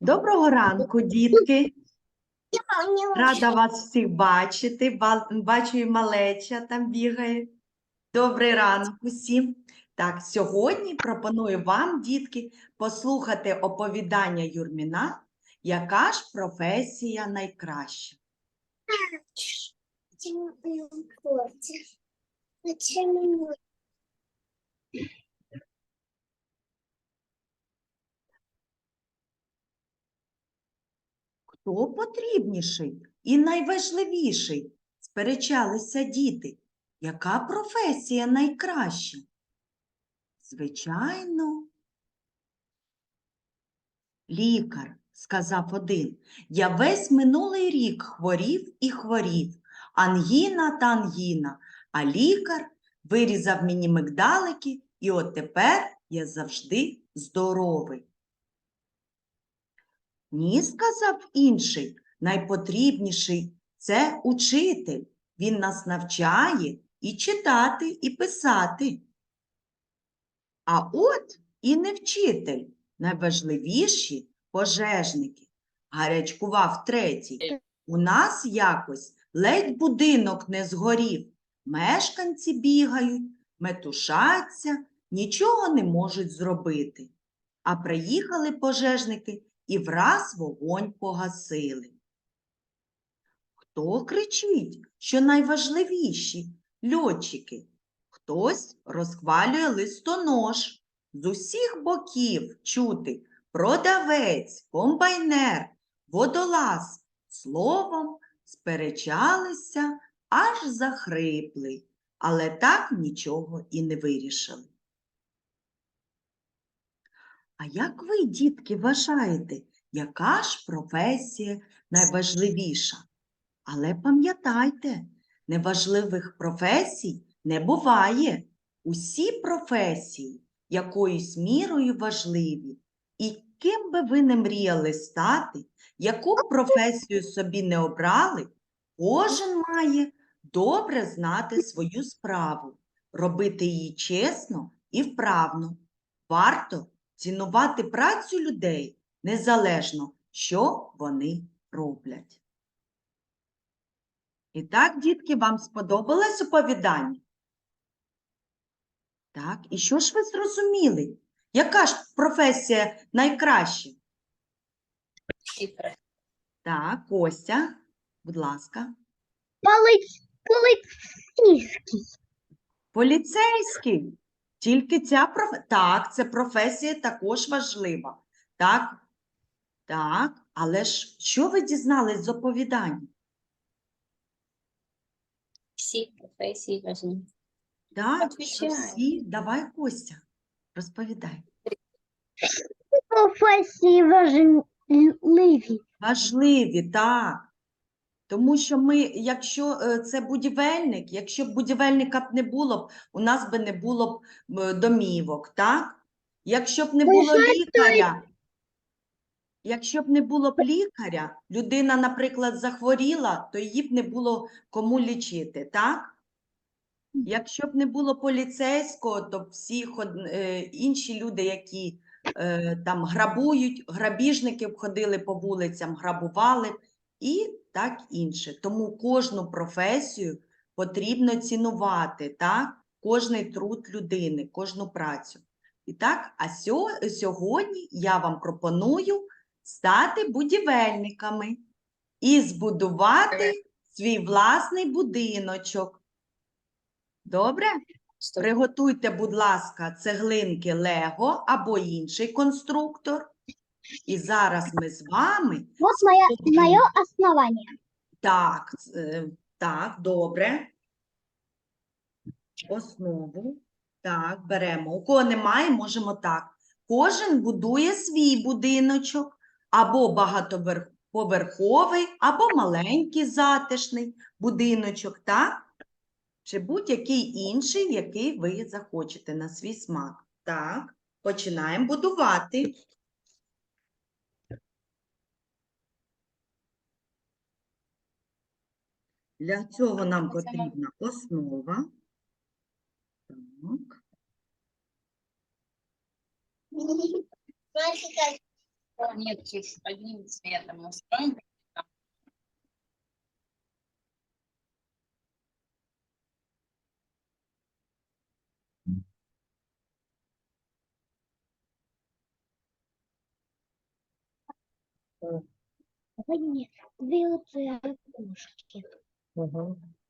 Доброго ранку, дітки. Рада вас всіх бачити. Бачу, і малеча там бігає. Добрий ранок усім. Так, сьогодні пропоную вам, дітки, послухати оповідання Юрміна, яка ж професія найкраща. Хто потрібніший і найважливіший? Сперечалися діти. Яка професія найкраща? Звичайно, лікар, сказав один. Я весь минулий рік хворів і хворів, ангіна та ангіна, а лікар вирізав мені мигдалики, і от тепер я завжди здоровий. Ні, сказав інший, найпотрібніший це учитель. Він нас навчає і читати, і писати. А от і не вчитель, найважливіші пожежники. Гарячкував третій. У нас якось ледь будинок не згорів. Мешканці бігають, метушаться, нічого не можуть зробити. А приїхали пожежники і враз вогонь погасили. Хто кричить, що найважливіші льотчики? Хтось розхвалює листонож. З усіх боків чути продавець, комбайнер, водолаз. Словом, сперечалися, аж захрипли, але так нічого і не вирішили. А як ви, дітки, вважаєте, яка ж професія найважливіша? Але пам'ятайте, неважливих професій не буває. Усі професії якоюсь мірою важливі. І ким би ви не мріяли стати, яку професію собі не обрали, кожен має добре знати свою справу, робити її чесно і вправно. Варто цінувати працю людей незалежно, що вони роблять. І так, дітки, вам сподобалось оповідання? Так, і що ж ви зрозуміли? Яка ж професія найкраща? Так, Костя, будь ласка. Полицейский. Поліцейський. Тільки ця професія. Так, це професія також важлива. Так, так, але ж що ви дізнались з оповідання? Всі професії важливі. Так, що всі. Давай, Костя, розповідай. Професії важливі. Важливі, так. Тому що ми, якщо е, це будівельник, якщо б будівельника б не було б, у нас би не було б е, домівок, так? Якщо б не було лікаря, якщо б не було б лікаря, людина, наприклад, захворіла, то її б не було кому лічити, так? Якщо б не було поліцейського, то всі е, інші люди, які там грабують, грабіжники б ходили по вулицям, грабували і так інше. Тому кожну професію потрібно цінувати, так? Кожний труд людини, кожну працю. І так, а сьогодні я вам пропоную стати будівельниками і збудувати свій власний будиночок. Добре? Приготуйте, будь ласка, цеглинки Лего або інший конструктор. І зараз ми з вами Вот моя, мое основание. так, е, так, добре. Основу. Так, беремо. У кого немає, можемо так. Кожен будує свій будиночок, або багатоповерховий, або маленький затишний будиночок, так? Чи будь-який інший, який ви захочете на свій смак. Так, починаємо будувати. Для цього нам потрібна основа. Так. Нет, чуть одним цветом дві оці окошки.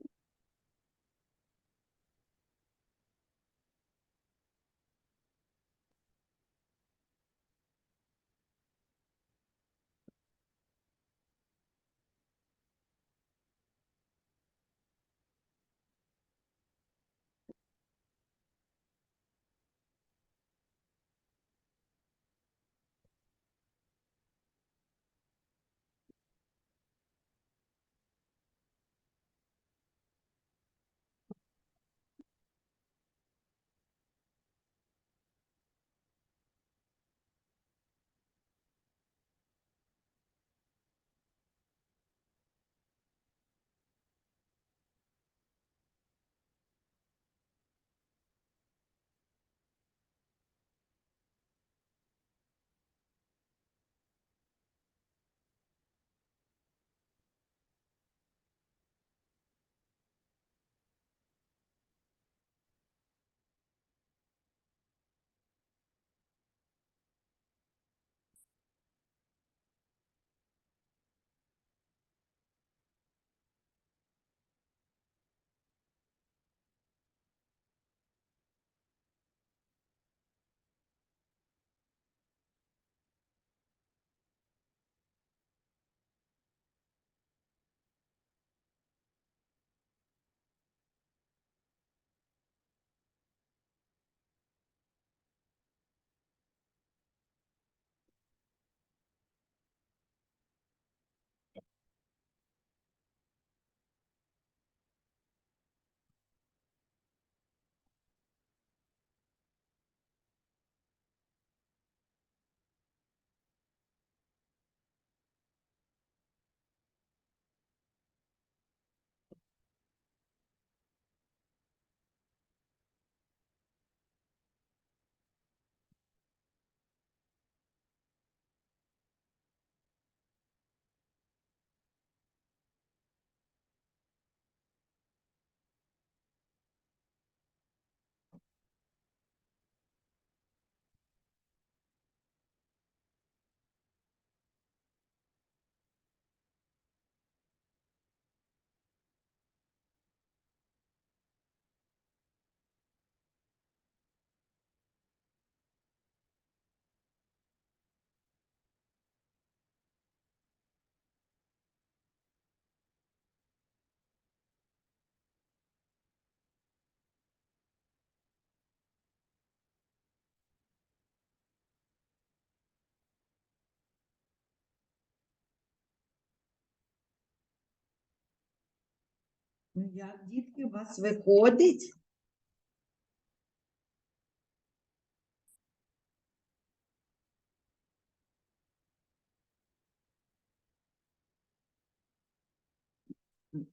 Ну як, дітки, у вас виходить?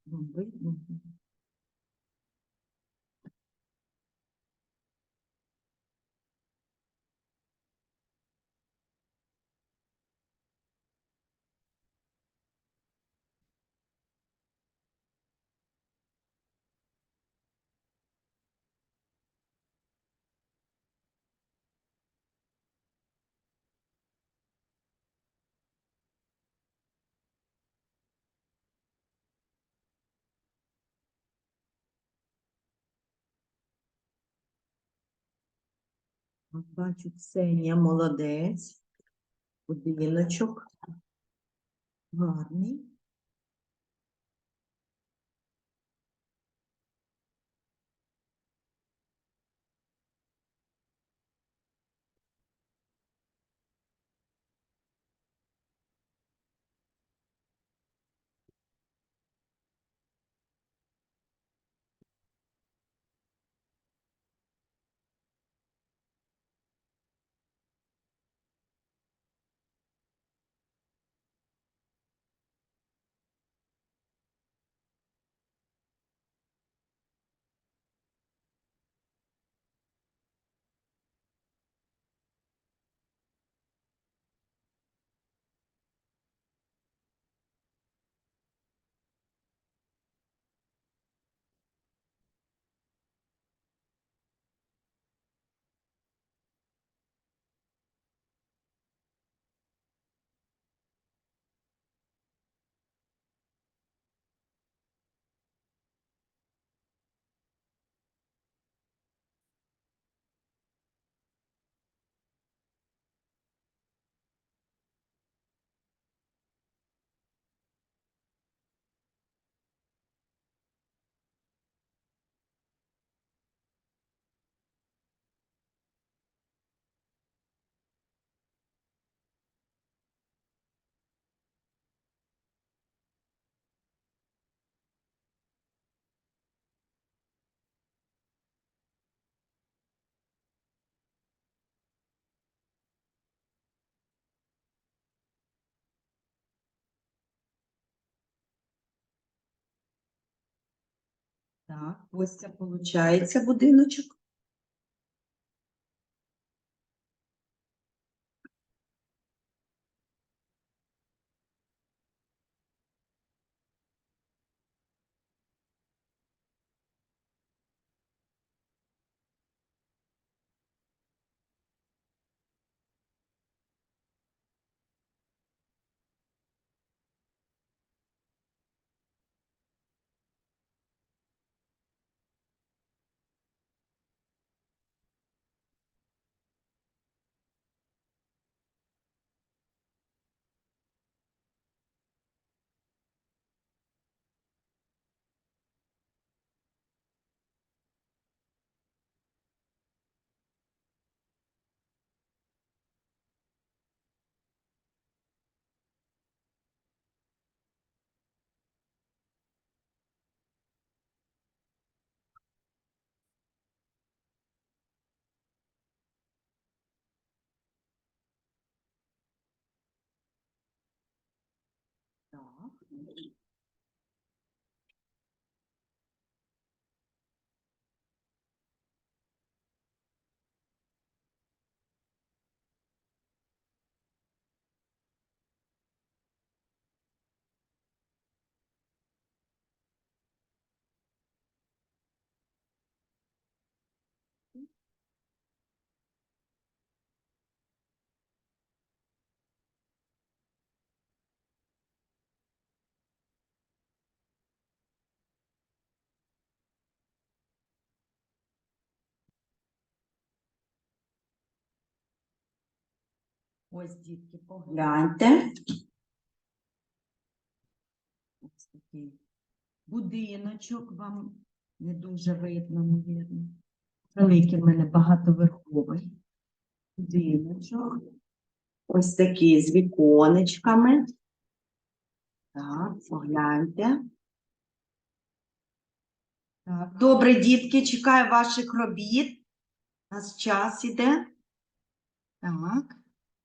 Видно. Бачу, Ксенія молодець. Будиночок. Гарний. Так, ось це виходить будиночок. Так. Ось, дітки, погляньте. Ось такий будиночок вам не дуже видно, мабуть. Великий в мене багатоверховий будиночок. Ось такий з віконечками. Так, погляньте. Так, добре, дітки, чекаю ваших робіт. У нас час іде. Так.